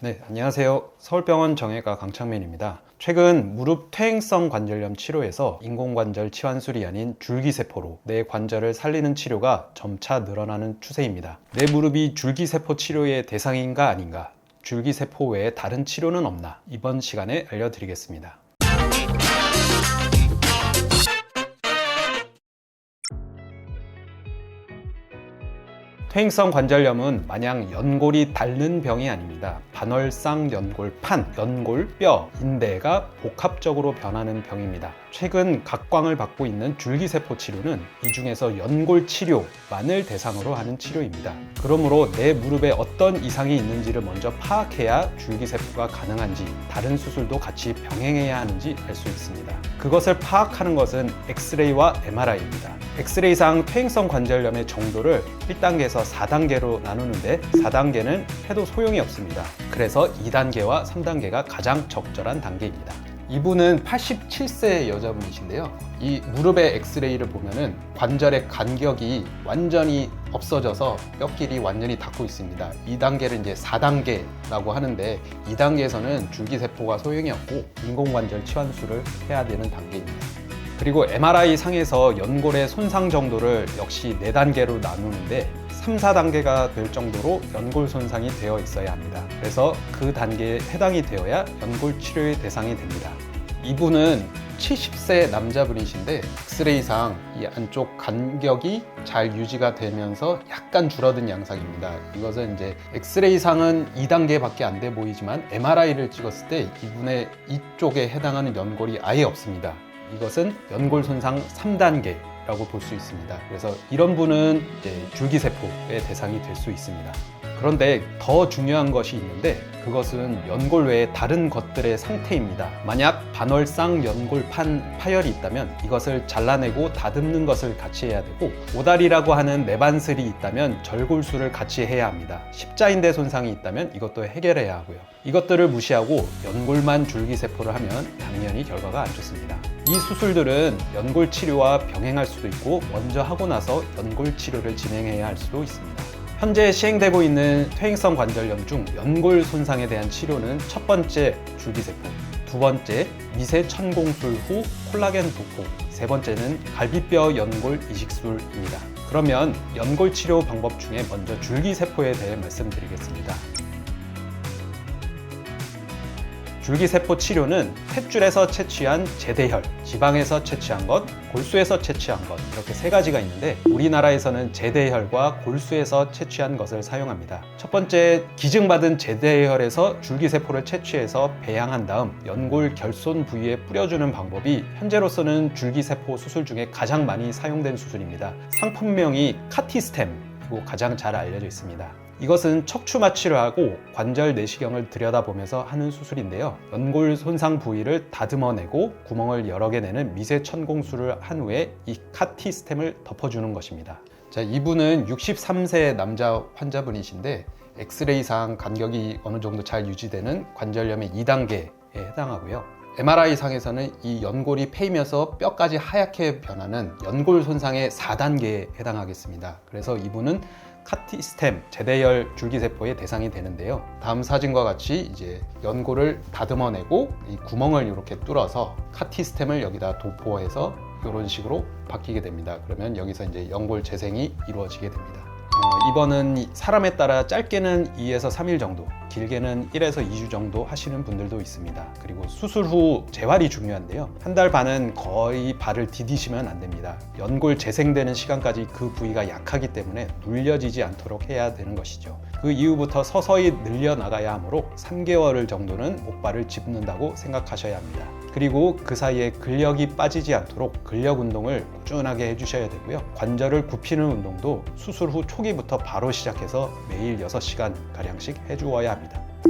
네, 안녕하세요. 서울병원 정형외과 강창민입니다. 최근 무릎 퇴행성 관절염 치료에서 인공관절 치환술이 아닌 줄기세포로 내 관절을 살리는 치료가 점차 늘어나는 추세입니다. 내 무릎이 줄기세포 치료의 대상인가 아닌가? 줄기세포 외에 다른 치료는 없나? 이번 시간에 알려드리겠습니다. 퇴행성 관절염은 마냥 연골이 닳는 병이 아닙니다. 반월상 연골판, 연골뼈, 인대가 복합적으로 변하는 병입니다. 최근 각광을 받고 있는 줄기세포 치료는 이 중에서 연골 치료만을 대상으로 하는 치료입니다. 그러므로 내 무릎에 어떤 이상이 있는지를 먼저 파악해야 줄기세포가 가능한지 다른 수술도 같이 병행해야 하는지 알 수 있습니다. 그것을 파악하는 것은 엑스레이와 MRI입니다. 엑스레이상 퇴행성 관절염의 정도를 1단계에서 4단계로 나누는데 4단계는 해도 소용이 없습니다. 그래서 2단계와 3단계가 가장 적절한 단계입니다. 이분은 87세 여자분이신데요. 이 무릎의 엑스레이를 보면은 관절의 간격이 완전히 없어져서 뼈끼리 완전히 닿고 있습니다. 2단계를 이제 4단계라고 하는데 2단계에서는 줄기세포가 소용이 없고 인공관절 치환술을 해야 되는 단계입니다. 그리고 MRI 상에서 연골의 손상 정도를 역시 4단계로 나누는데 3, 4단계가 될 정도로 연골 손상이 되어 있어야 합니다. 그래서 그 단계에 해당이 되어야 연골 치료의 대상이 됩니다. 이분은 70세 남자분이신데 엑스레이상 이 안쪽 간격이 잘 유지가 되면서 약간 줄어든 양상입니다. 이것은 이제 엑스레이상은 2단계밖에 안 돼 보이지만 MRI를 찍었을 때 이분의 이쪽에 해당하는 연골이 아예 없습니다. 이것은 연골 손상 3단계라고 볼 수 있습니다. 그래서 이런 분은 줄기세포의 대상이 될 수 있습니다. 그런데 더 중요한 것이 있는데 그것은 연골 외에 다른 것들의 상태입니다. 만약 반월상 연골판 파열이 있다면 이것을 잘라내고 다듬는 것을 같이 해야 되고 오다리라고 하는 내반슬이 있다면 절골술을 같이 해야 합니다. 십자인대 손상이 있다면 이것도 해결해야 하고요. 이것들을 무시하고 연골만 줄기세포를 하면 당연히 결과가 안 좋습니다. 이 수술들은 연골 치료와 병행할 수도 있고 먼저 하고 나서 연골 치료를 진행해야 할 수도 있습니다. 현재 시행되고 있는 퇴행성 관절염 중 연골 손상에 대한 치료는 첫 번째 줄기세포, 두 번째 미세 천공술 후 콜라겐 도포, 세 번째는 갈비뼈 연골 이식술입니다. 그러면 연골 치료 방법 중에 먼저 줄기세포에 대해 말씀드리겠습니다. 줄기세포 치료는 탯줄에서 채취한 제대혈, 지방에서 채취한 것, 골수에서 채취한 것 이렇게 세 가지가 있는데 우리나라에서는 제대혈과 골수에서 채취한 것을 사용합니다. 첫 번째 기증받은 제대혈에서 줄기세포를 채취해서 배양한 다음 연골 결손 부위에 뿌려주는 방법이 현재로서는 줄기세포 수술 중에 가장 많이 사용된 수술입니다. 상품명이 카티스템이고 가장 잘 알려져 있습니다. 이것은 척추 마취를 하고 관절 내시경을 들여다보면서 하는 수술인데요. 연골 손상 부위를 다듬어내고 구멍을 여러 개 내는 미세 천공술을 한 후에 이 카티 스템을 덮어주는 것입니다. 자, 이분은 63세 남자 환자분이신데 엑스레이상 간격이 어느 정도 잘 유지되는 관절염의 2단계에 해당하고요. MRI 상에서는 이 연골이 패이면서 뼈까지 하얗게 변하는 연골 손상의 4단계에 해당하겠습니다. 그래서 이분은 카티 스템 제대열 줄기세포의 대상이 되는데요. 다음 사진과 같이 이제 연골을 다듬어내고 이 구멍을 이렇게 뚫어서 카티 스템을 여기다 도포해서 이런 식으로 바뀌게 됩니다. 그러면 여기서 이제 연골 재생이 이루어지게 됩니다. 어, 입원은 사람에 따라 짧게는 2에서 3일 정도, 길게는 1에서 2주 정도 하시는 분들도 있습니다. 그리고 수술 후 재활이 중요한데요. 한 달 반은 거의 발을 디디시면 안 됩니다. 연골 재생되는 시간까지 그 부위가 약하기 때문에 눌려지지 않도록 해야 되는 것이죠. 그 이후부터 서서히 늘려 나가야 하므로 3개월 정도는 목발을 짚는다고 생각하셔야 합니다. 그리고 그 사이에 근력이 빠지지 않도록 근력 운동을 꾸준하게 해주셔야 되고요. 관절을 굽히는 운동도 수술 후 초기부터 바로 시작해서 매일 6시간 가량씩 해주어야 합니다.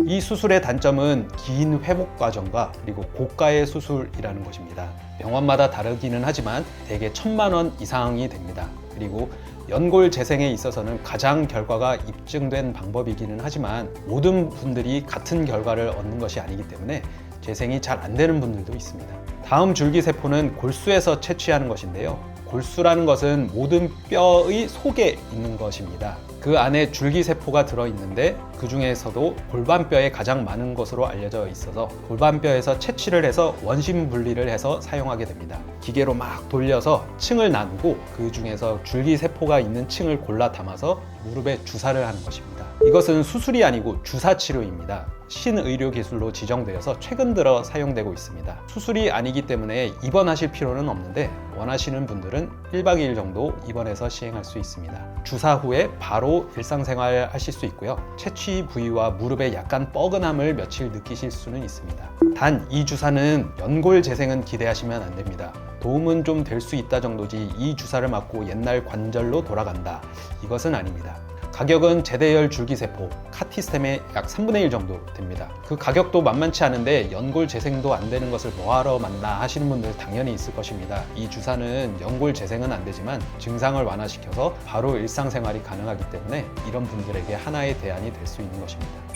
이 수술의 단점은 긴 회복 과정과 그리고 고가의 수술이라는 것입니다. 병원마다 다르기는 하지만 대개 천만 원 이상이 됩니다. 그리고 연골 재생에 있어서는 가장 결과가 입증된 방법이기는 하지만 모든 분들이 같은 결과를 얻는 것이 아니기 때문에 재생이 잘 안 되는 분들도 있습니다. 다음 줄기세포는 골수에서 채취하는 것인데요. 골수라는 것은 모든 뼈의 속에 있는 것입니다. 그 안에 줄기세포가 들어있는데 그 중에서도 골반뼈에 가장 많은 것으로 알려져 있어서 골반뼈에서 채취를 해서 원심 분리를 해서 사용하게 됩니다. 기계로 막 돌려서 층을 나누고 그 중에서 줄기세포가 있는 층을 골라 담아서 무릎에 주사를 하는 것입니다. 이것은 수술이 아니고 주사 치료입니다. 신의료 기술로 지정되어서 최근 들어 사용되고 있습니다. 수술이 아니기 때문에 입원하실 필요는 없는데 원하시는 분들은 1박 2일 정도 입원해서 시행할 수 있습니다. 주사 후에 바로 일상생활 하실 수 있고요. 채취 부위와 무릎에 약간 뻐근함을 며칠 느끼실 수는 있습니다. 단 이 주사는 연골 재생은 기대하시면 안 됩니다. 도움은 좀 될 수 있다 정도지 이 주사를 맞고 옛날 관절로 돌아간다. 이것은 아닙니다. 가격은 제대열 줄기세포 카티스템의 약 3분의 1 정도 됩니다. 그 가격도 만만치 않은데 연골 재생도 안 되는 것을 뭐하러 만나 하시는 분들 당연히 있을 것입니다. 이 주사는 연골 재생은 안 되지만 증상을 완화시켜서 바로 일상생활이 가능하기 때문에 이런 분들에게 하나의 대안이 될 수 있는 것입니다.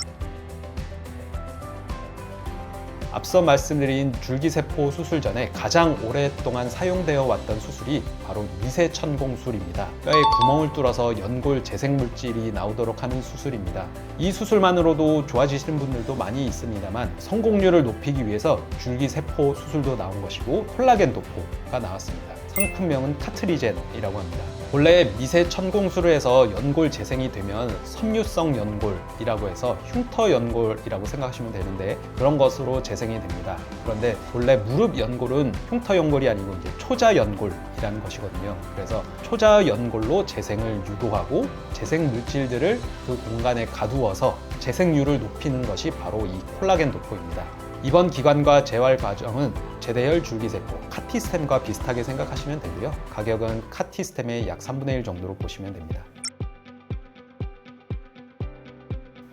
앞서 말씀드린 줄기세포 수술 전에 가장 오랫동안 사용되어 왔던 수술이 바로 미세천공술입니다. 뼈에 구멍을 뚫어서 연골 재생 물질이 나오도록 하는 수술입니다. 이 수술만으로도 좋아지시는 분들도 많이 있습니다만 성공률을 높이기 위해서 줄기세포 수술도 나온 것이고 콜라겐 도포가 나왔습니다. 상품명은 카트리젠이라고 합니다. 본래 미세 천공술을 해서 연골 재생이 되면 섬유성 연골이라고 해서 흉터 연골이라고 생각하시면 되는데 그런 것으로 재생이 됩니다. 그런데 본래 무릎 연골은 흉터 연골이 아니고 이제 초자 연골이라는 것이거든요. 그래서 초자 연골로 재생을 유도하고 재생 물질들을 그 공간에 가두어서 재생률을 높이는 것이 바로 이 콜라겐 도포입니다. 이번 기관과 재활 과정은 제대열 줄기세포 카티스템과 비슷하게 생각하시면 되고요. 가격은 카티스템의 약 3분의 1 정도로 보시면 됩니다.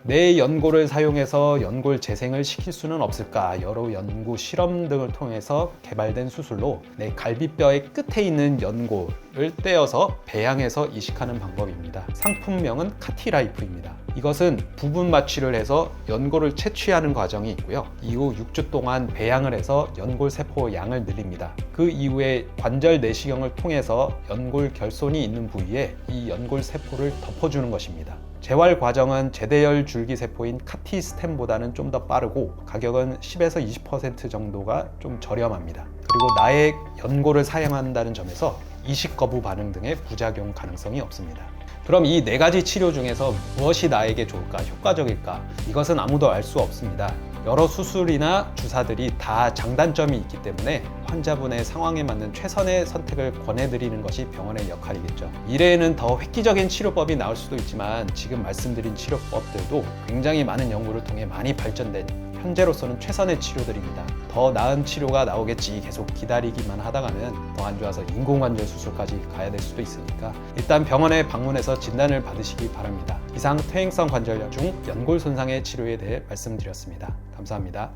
내 연골을 사용해서 연골 재생을 시킬 수는 없을까 여러 연구 실험 등을 통해서 개발된 수술로 내 갈비뼈의 끝에 있는 연골을 떼어서 배양해서 이식하는 방법입니다. 상품명은 카티라이프입니다. 이것은 부분 마취를 해서 연골을 채취하는 과정이 있고요. 이후 6주 동안 배양을 해서 연골 세포 양을 늘립니다. 그 이후에 관절 내시경을 통해서 연골 결손이 있는 부위에 이 연골 세포를 덮어주는 것입니다. 재활 과정은 제대열 줄기세포인 카티 스템보다는 좀 더 빠르고 가격은 10에서 20% 정도가 좀 저렴합니다. 그리고 나의 연골을 사용한다는 점에서 이식 거부 반응 등의 부작용 가능성이 없습니다. 그럼 이 네 가지 치료 중에서 무엇이 나에게 좋을까, 효과적일까? 이것은 아무도 알 수 없습니다. 여러 수술이나 주사들이 다 장단점이 있기 때문에 환자분의 상황에 맞는 최선의 선택을 권해드리는 것이 병원의 역할이겠죠. 미래에는 더 획기적인 치료법이 나올 수도 있지만 지금 말씀드린 치료법들도 굉장히 많은 연구를 통해 많이 발전된 현재로서는 최선의 치료들입니다. 더 나은 치료가 나오겠지 계속 기다리기만 하다가는 더 안 좋아서 인공관절 수술까지 가야 될 수도 있으니까 일단 병원에 방문해서 진단을 받으시기 바랍니다. 이상 퇴행성 관절염 중 연골 손상의 치료에 대해 말씀드렸습니다. 감사합니다.